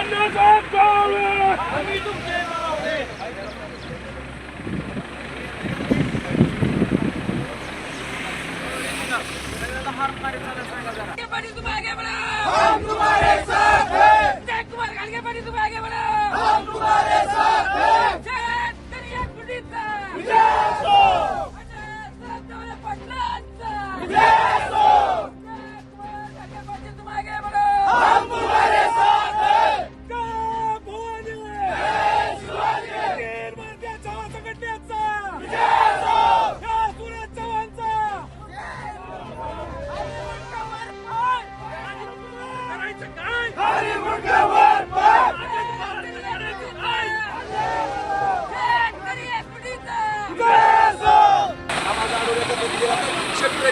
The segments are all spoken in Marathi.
अण्णासाहेब कावळे आम्ही तुमचे हम तुम्हारे साथ हैं जय कुमार खान के पार्टी तुम आगे बढ़ो हम तुम्हारे साथ हैं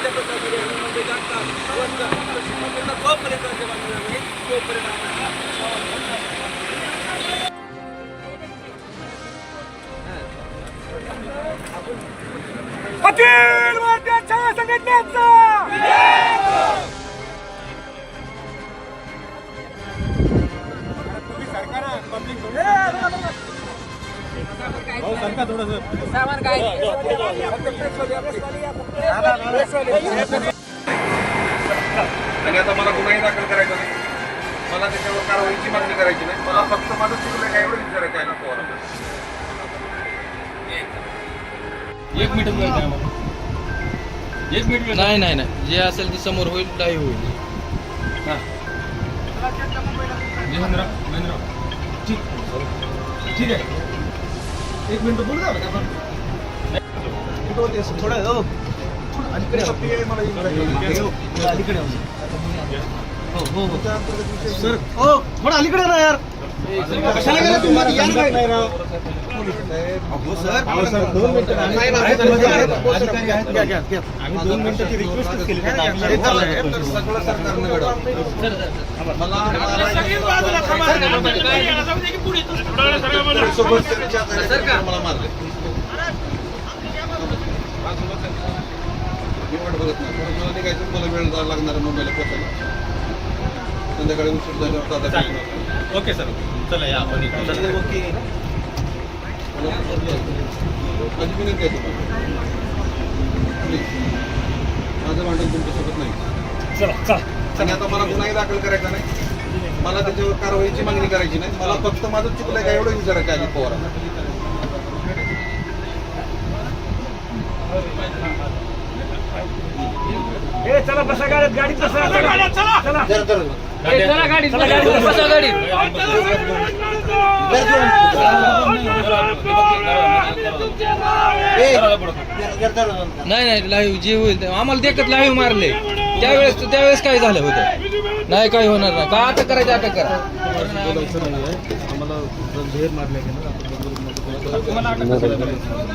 ولقد أمر المؤمنين أن تتوكل على الله आणि आता मला गुन्हाही दाखल करायचा नाही मला त्याच्यावर कारवाईची मागणी करायची नाही मला फक्त माझं चुकलं काय एवढं विचारायचं आहे ना पोराला. एक मिनिट. एक मिनिट. नाही नाही नाही जे असेल ते समोर होईल लाईव्ह होईल. ठीक ठीक आहे एक मिनिट बोलू द्या आपण सर हो थोडं अलीकडे ना यार. कशाला गेला तुम्ही? या ना अहो सर दोन मिनिटं नाही ना, अधिकारी आहेत, घ्या, घ्या, घ्या. आम्ही दोन मिनिटाची रिक्वेस्ट केली हे चाललंय, तर सगळं सरकारनं घडवलं. मला सोबत त्यांच्या हाताने मला मारले. मी वाट बघत नाही. परत मला निघायचं मला वेळ जायला लागणार मुंबईला पोहोचायला संध्याकाळी उशीर झाल्यावर दादा भेटून येतो. Okay sir. चला या आपण इकडे. माझी विनंती आहे तुम्हाला. माझं भांडण तुमच्यासोबत नाही. चला चला आणि आता मला गुन्हाही दाखल करायचा नाही. मला त्याच्यावर कारवाईची मागणी करायची नाही. मला फक्त माझं चुकलंय का एवढं विचारायचं आहे अजित पवारांना. ए, चला बसा गाडीत गाडीत बसा चला. चला. चला नाही नाही लाईव्ह जे होईल आम्हाला देखत लाईव्ह मारले. त्यावेळेस त्यावेळेस काय झालं होतं? नाही काही होणार नाही. का अटक करायचं अटक करा.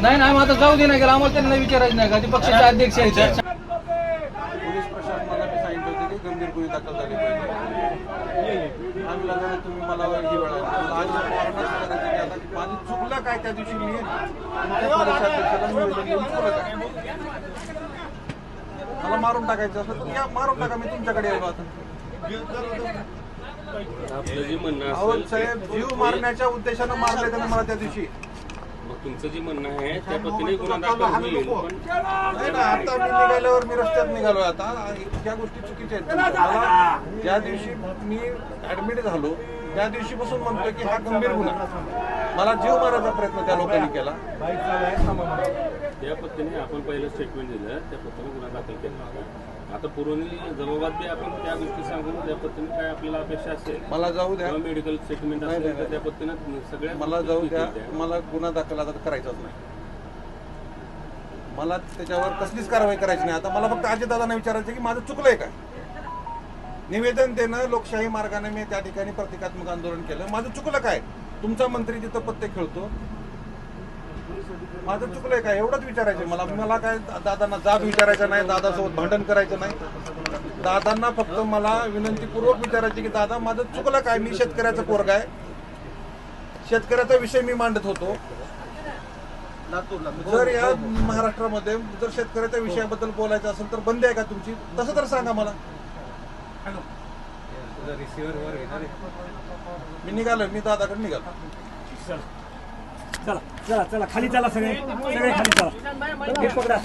नाही नाही मग आता जाऊ दे नाही गेला. आम्हाला त्यांना विचारायचं नाही का? ते पक्षाचे अध्यक्ष आहेत. पोलीस प्रशासनाला मी सांगितलं होतं की गंभीर गुन्हे दाखल झाले पाहिजे. आम्ही लगाने तुम्ही मला ही वेळ आली. आज माझं चुकलं काय त्या दिवशी मी मला मारून टाकायचं असं या मारून टाका मी तुमच्याकडे येतो आता आपलं जे म्हणणं अहो साहेब जीव मारण्याच्या उद्देशानं मारले त्यानं मला त्या दिवशी. मग तुमचं जे म्हणणं आहे त्या पद्धतीने गुन्हा दाखल होईल. पण नाही ना आता मी निघाल्यावर मी रस्त्यात निघालो. आता या गोष्टी चुकीच्या आहेत. मला ज्या दिवशी मी ऍडमिट झालो त्या दिवशीपासून म्हणतोय की हा गंभीर गुन्हा. मला जीव मारायचा प्रयत्न त्या लोकांनी केला. त्या पद्धतीने आपण पहिलं स्टेटमेंट दिलं त्या पद्धतीने गुन्हा दाखल केला. आता पूर्वनी जबाबदारी आपण त्या गोष्टी सांगून त्या पद्धतीने काय आपल्याला अपेक्षा असेल मला जाऊ द्या. मेडिकल स्टेटमेंट असेल तर त्या पद्धतीने सगळ्या मला जाऊ द्या. मला गुन्हा दाखल आता करायचाच नाही. मला त्याच्यावर कसलीच कारवाई करायची नाही. आता मला फक्त अजितदादांना विचारायचं की माझं चुकलंय काय निवेदन देणं लोकशाही मार्गाने मी त्या ठिकाणी प्रतिकात्मक आंदोलन केलं. माझं चुकलं काय? तुमचा मंत्री तिथं पत्ते खेळतो माझं चुकलंय काय एवढंच विचारायचं मला. मला काय दादांना जाब विचारायचं नाही दादासोबत भांडण करायचं नाही. दादांना फक्त मला विनंतीपूर्वक विचारायची की दादा माझं चुकलं काय? मी शेतकऱ्याचा पोरग आहे. शेतकऱ्याचा विषय मी मांडत होतो. जर या महाराष्ट्रामध्ये जर शेतकऱ्याच्या विषयाबद्दल बोलायचं असेल तर बंदी आहे का तुमची? तसं तर सांगा मला. मी निघालो मी दादाकडे निघालो चला. चला चला खाली चला सगळे. सगळे खाली चला. हे. पकडा